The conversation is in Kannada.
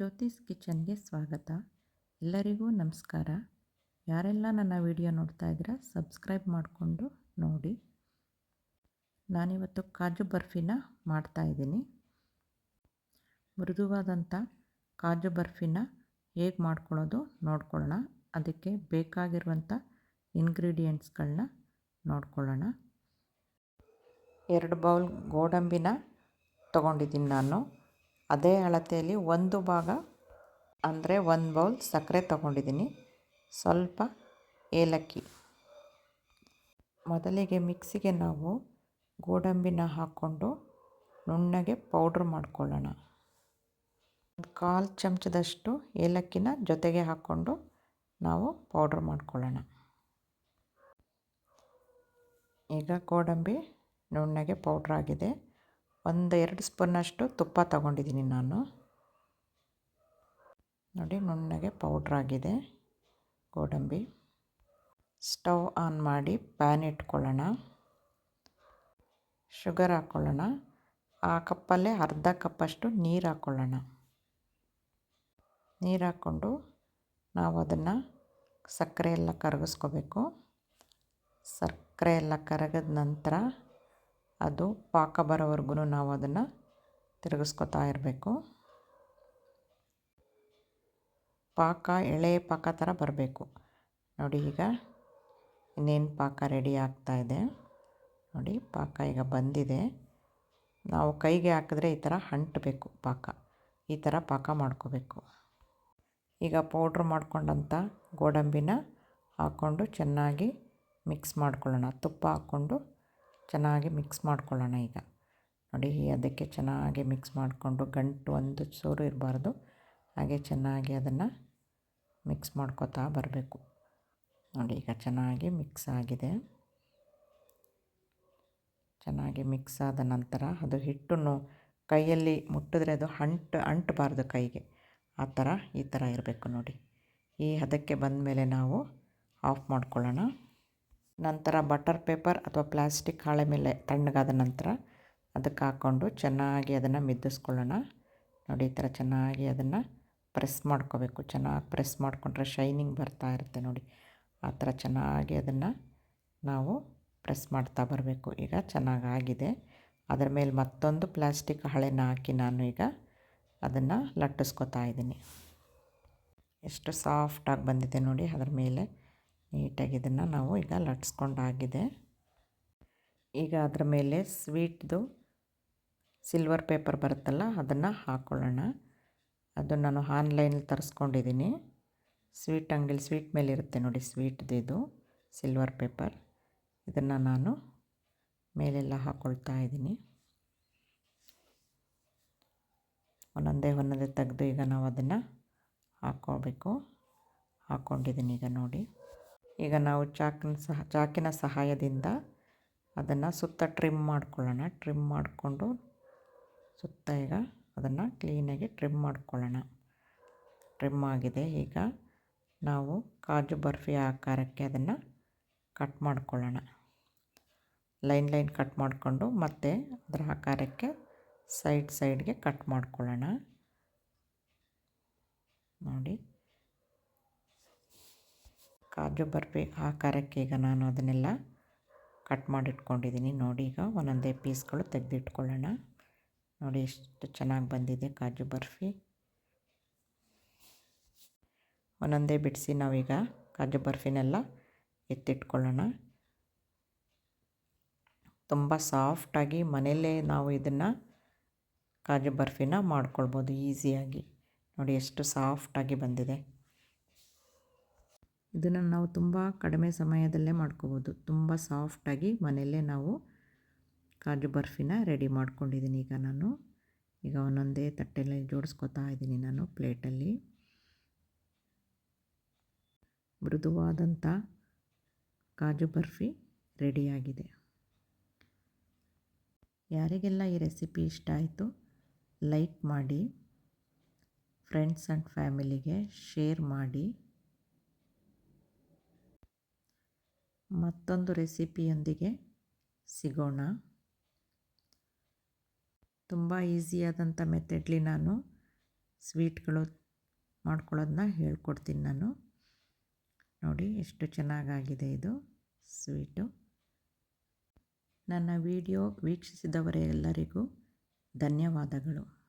ಜ್ಯೋತಿಸ್ ಕಿಚನ್ಗೆ ಸ್ವಾಗತ. ಎಲ್ಲರಿಗೂ ನಮಸ್ಕಾರ. ಯಾರೆಲ್ಲ ನನ್ನ ವಿಡಿಯೋ ನೋಡ್ತಾ ಇದ್ದೀರಾ, ಸಬ್ಸ್ಕ್ರೈಬ್ ಮಾಡಿಕೊಂಡು ನೋಡಿ. ನಾನಿವತ್ತು ಕಾಜು ಬರ್ಫಿನ ಮಾಡ್ತಾ ಇದ್ದೀನಿ. ಮೃದುವಾದಂಥ ಕಾಜು ಬರ್ಫಿನ ಹೇಗೆ ಮಾಡ್ಕೊಳ್ಳೋದು ನೋಡ್ಕೊಳ್ಳೋಣ. ಅದಕ್ಕೆ ಬೇಕಾಗಿರುವಂಥ ಇಂಗ್ರೀಡಿಯೆಂಟ್ಸ್ಗಳನ್ನ ನೋಡ್ಕೊಳ್ಳೋಣ. ಎರಡು ಬೌಲ್ ಗೋಡಂಬಿನ ತೊಗೊಂಡಿದ್ದೀನಿ ನಾನು. ಅದೇ ಅಳತೆಯಲ್ಲಿ ಒಂದು ಭಾಗ, ಅಂದರೆ ಒಂದು ಬೌಲ್ ಸಕ್ಕರೆ ತಗೊಂಡಿದ್ದೀನಿ. ಸ್ವಲ್ಪ ಏಲಕ್ಕಿ. ಮೊದಲಿಗೆ ಮಿಕ್ಸಿಗೆ ನಾವು ಗೋಡಂಬಿನ ಹಾಕ್ಕೊಂಡು ನುಣ್ಣಗೆ ಪೌಡ್ರ್ ಮಾಡ್ಕೊಳ್ಳೋಣ. ಕಾಲು ಚಮಚದಷ್ಟು ಏಲಕ್ಕಿನ ಜೊತೆಗೆ ಹಾಕ್ಕೊಂಡು ನಾವು ಪೌಡ್ರ್ ಮಾಡ್ಕೊಳ್ಳೋಣ. ಈಗ ಗೋಡಂಬಿ ನುಣ್ಣಗೆ ಪೌಡ್ರಾಗಿದೆ ಒಂದು ಎರಡು ಸ್ಪೂನಷ್ಟು ತುಪ್ಪ ತಗೊಂಡಿದ್ದೀನಿ ನಾನು. ನೋಡಿ, ನುಣ್ಣಗೆ ಪೌಡ್ರಾಗಿದೆ ಗೋಡಂಬಿ. ಸ್ಟವ್ ಆನ್ ಮಾಡಿ ಪ್ಯಾನ್ ಇಟ್ಕೊಳ್ಳೋಣ. ಶುಗರ್ ಹಾಕ್ಕೊಳ್ಳೋಣ ಆ ಕಪ್ಪಲ್ಲೇ ಅರ್ಧ ಕಪ್ಪಷ್ಟು ನೀರು ಹಾಕ್ಕೊಳ್ಳೋಣ ನೀರು ಹಾಕ್ಕೊಂಡು ನಾವು ಅದನ್ನು ಸಕ್ಕರೆ ಎಲ್ಲ ಕರಗಿಸ್ಕೋಬೇಕು. ಸಕ್ಕರೆ ಎಲ್ಲ ಕರಗಿದ ನಂತರ ಅದು ಪಾಕ ಬರೋವರೆಗೂ ನಾವು ಅದನ್ನು ತಿರುಗಿಸ್ಕೊತಾ ಇರಬೇಕು. ಪಾಕ, ಎಳೆ ಪಾಕ ಥರ ಬರಬೇಕು. ನೋಡಿ ಈಗ ಇನ್ನೇನು ಪಾಕ ರೆಡಿ ಆಗ್ತಾಯಿದೆ ನೋಡಿ ಪಾಕ ಈಗ ಬಂದಿದೆ. ನಾವು ಕೈಗೆ ಹಾಕಿದ್ರೆ ಈ ಥರ ಅಂಟಬೇಕು ಪಾಕ. ಈ ಥರ ಪಾಕ ಮಾಡ್ಕೋಬೇಕು. ಈಗ ಪೌಡ್ರ್ ಮಾಡ್ಕೊಂಡಂಥ ಗೋಡಂಬಿನ ಹಾಕ್ಕೊಂಡು ಚೆನ್ನಾಗಿ ಮಿಕ್ಸ್ ಮಾಡ್ಕೊಳ್ಳೋಣ. ತುಪ್ಪ ಹಾಕ್ಕೊಂಡು ಚೆನ್ನಾಗಿ ಮಿಕ್ಸ್ ಮಾಡ್ಕೊಳ್ಳೋಣ ಈಗ. ನೋಡಿ, ಅದಕ್ಕೆ ಚೆನ್ನಾಗಿ ಮಿಕ್ಸ್ ಮಾಡಿಕೊಂಡು ಗಂಟು ಒಂದು ಚೂರು ಇರಬಾರ್ದು. ಹಾಗೆ ಚೆನ್ನಾಗಿ ಅದನ್ನು ಮಿಕ್ಸ್ ಮಾಡ್ಕೋತಾ ಬರಬೇಕು. ನೋಡಿ, ಈಗ ಚೆನ್ನಾಗಿ ಮಿಕ್ಸ್ ಆಗಿದೆ. ಚೆನ್ನಾಗಿ ಮಿಕ್ಸ್ ಆದ ನಂತರ ಅದು ಹಿಟ್ಟನ್ನು ಕೈಯಲ್ಲಿ ಮುಟ್ಟಿದ್ರೆ ಅದು ಅಂಟು ಅಂಟಬಾರ್ದು ಕೈಗೆ. ಆ ಥರ ಈ ಥರ ಇರಬೇಕು ನೋಡಿ. ಈ ಹದಕ್ಕೆ ಬಂದ ಮೇಲೆ ನಾವು ಆಫ್ ಮಾಡ್ಕೊಳ್ಳೋಣ. ನಂತರ ಬಟರ್ ಪೇಪರ್ ಅಥವಾ ಪ್ಲಾಸ್ಟಿಕ್ ಹಾಳೆ ಮೇಲೆ ತಣ್ಣಗಾದ ನಂತರ ಅದಕ್ಕೆ ಹಾಕ್ಕೊಂಡು ಚೆನ್ನಾಗಿ ಅದನ್ನು ಮಿದ್ದಿಸ್ಕೊಳ್ಳೋಣ. ನೋಡಿ, ಈ ಥರ ಚೆನ್ನಾಗಿ ಅದನ್ನು ಪ್ರೆಸ್ ಮಾಡ್ಕೋಬೇಕು. ಚೆನ್ನಾಗಿ ಪ್ರೆಸ್ ಮಾಡಿಕೊಂಡ್ರೆ ಶೈನಿಂಗ್ ಬರ್ತಾ ಇರುತ್ತೆ ನೋಡಿ. ಆ ಥರ ಚೆನ್ನಾಗಿ ಅದನ್ನು ನಾವು ಪ್ರೆಸ್ ಮಾಡ್ತಾ ಬರಬೇಕು. ಈಗ ಚೆನ್ನಾಗಾಗಿದೆ ಅದರ ಮೇಲೆ ಮತ್ತೊಂದು ಪ್ಲಾಸ್ಟಿಕ್ ಹಳೆನ ಹಾಕಿ ನಾನು ಈಗ ಅದನ್ನು ಲಟ್ಟಿಸ್ಕೊತಾ ಇದ್ದೀನಿ. ಎಷ್ಟು ಸಾಫ್ಟಾಗಿ ಬಂದಿದೆ ನೋಡಿ ಅದರ ಮೇಲೆ. ನೀಟಾಗಿ ಇದನ್ನು ನಾವು ಈಗ ಲಟ್ಸ್ಕೊಂಡಾಗಿದೆ. ಈಗ ಅದರ ಮೇಲೆ ಸ್ವೀಟ್ದು ಸಿಲ್ವರ್ ಪೇಪರ್ ಬರುತ್ತಲ್ಲ, ಅದನ್ನು ಹಾಕ್ಕೊಳ್ಳೋಣ ಅದು ನಾನು ಆನ್ಲೈನಲ್ಲಿ ತರಿಸ್ಕೊಂಡಿದ್ದೀನಿ. ಸ್ವೀಟ್ ಅಂಗಡಿಲಿ ಸ್ವೀಟ್ ಮೇಲೆ ಇರುತ್ತೆ ನೋಡಿ ಸ್ವೀಟ್ದು ಇದು, ಸಿಲ್ವರ್ ಪೇಪರ್. ಇದನ್ನು ನಾನು ಮೇಲೆಲ್ಲ ಹಾಕ್ಕೊಳ್ತಾ ಇದ್ದೀನಿ. ಒಂದೊಂದೇ ಒಂದೊಂದೇ ತೆಗೆದು ಈಗ ನಾವು ಅದನ್ನು ಹಾಕ್ಕೋಬೇಕು. ಹಾಕ್ಕೊಂಡಿದ್ದೀನಿ ಈಗ ನೋಡಿ. ಈಗ ನಾವು ಚಾಕಿನ ಸಹ, ಚಾಕಿನ ಸಹಾಯದಿಂದ ಅದನ್ನು ಸುತ್ತ ಟ್ರಿಮ್ ಮಾಡ್ಕೊಳ್ಳೋಣ. ಟ್ರಿಮ್ ಮಾಡಿಕೊಂಡು ಸುತ್ತ ಈಗ ಅದನ್ನು ಕ್ಲೀನಾಗಿ ಟ್ರಿಮ್ ಮಾಡ್ಕೊಳ್ಳೋಣ. ಟ್ರಿಮ್ ಆಗಿದೆ. ಈಗ ನಾವು ಕಾಜು ಬರ್ಫಿ ಆಕಾರಕ್ಕೆ ಅದನ್ನು ಕಟ್ ಮಾಡ್ಕೊಳ್ಳೋಣ. ಲೈನ್ ಲೈನ್ ಕಟ್ ಮಾಡಿಕೊಂಡು ಮತ್ತೆ ಅದರ ಆಕಾರಕ್ಕೆ ಸೈಡ್ ಸೈಡ್ಗೆ ಕಟ್ ಮಾಡ್ಕೊಳ್ಳೋಣ. ನೋಡಿ. ಕಾಜು ಬರ್ಫಿ ಆಕಾರಕ್ಕೆ ಈಗ ನಾನು ಅದನ್ನೆಲ್ಲ ಕಟ್ ಮಾಡಿಟ್ಕೊಂಡಿದ್ದೀನಿ. ನೋಡಿ ಈಗ ಒಂದೊಂದೇ ಪೀಸ್ಗಳು ತೆಗೆದಿಟ್ಕೊಳ್ಳೋಣ. ನೋಡಿ ಎಷ್ಟು ಚೆನ್ನಾಗಿ ಬಂದಿದೆ ಕಾಜು ಬರ್ಫಿ. ಒಂದೊಂದೇ ಬಿಡಿಸಿ ನಾವೀಗ ಕಾಜು ಬರ್ಫಿನೆಲ್ಲ ಎತ್ತಿಟ್ಕೊಳ್ಳೋಣ. ತುಂಬ ಸಾಫ್ಟಾಗಿ ಮನೆಯಲ್ಲೇ ನಾವು ಇದನ್ನು ಕಾಜು ಬರ್ಫಿನ ಮಾಡ್ಕೊಳ್ಬೋದು ಈಸಿಯಾಗಿ. ನೋಡಿ ಎಷ್ಟು ಸಾಫ್ಟಾಗಿ ಬಂದಿದೆ. ಇದನ್ನು ನಾವು ತುಂಬ ಕಡಿಮೆ ಸಮಯದಲ್ಲೇ ಮಾಡ್ಕೋಬೋದು. ತುಂಬ ಸಾಫ್ಟಾಗಿ ಮನೆಯಲ್ಲೇ ನಾವು ಕಾಜು ಬರ್ಫಿನ ರೆಡಿ ಮಾಡ್ಕೊಂಡಿದ್ದೀನಿ ಈಗ ನಾನು. ಈಗ ಒಂದೊಂದೇ ತಟ್ಟೆಯಲ್ಲಿ ಜೋಡಿಸ್ಕೊತಾ ಇದ್ದೀನಿ ನಾನು ಪ್ಲೇಟಲ್ಲಿ. ಮೃದುವಾದಂಥ ಕಾಜು ಬರ್ಫಿ ರೆಡಿಯಾಗಿದೆ ಯಾರಿಗೆಲ್ಲ ಈ ರೆಸಿಪಿ ಇಷ್ಟ ಆಯಿತು ಲೈಕ್ ಮಾಡಿ ಫ್ರೆಂಡ್ಸ್ ಆ್ಯಂಡ್ ಫ್ಯಾಮಿಲಿಗೆ ಶೇರ್ ಮಾಡಿ. ಮತ್ತೊಂದು ರೆಸಿಪಿಯೊಂದಿಗೆ ಸಿಗೋಣ. ತುಂಬ ಈಸಿಯಾದಂಥ ಮೆಥಡ್ಲಿ ನಾನು ಸ್ವೀಟ್ಗಳು ಮಾಡ್ಕೊಳ್ಳೋದನ್ನ ಹೇಳ್ಕೊಡ್ತೀನಿ ನಾನು. ನೋಡಿ ಎಷ್ಟು ಚೆನ್ನಾಗಾಗಿದೆ ಇದು ಸ್ವೀಟು. ನನ್ನ ವಿಡಿಯೋ ವೀಕ್ಷಿಸಿದವರೆಲ್ಲರಿಗೂ ಧನ್ಯವಾದಗಳು.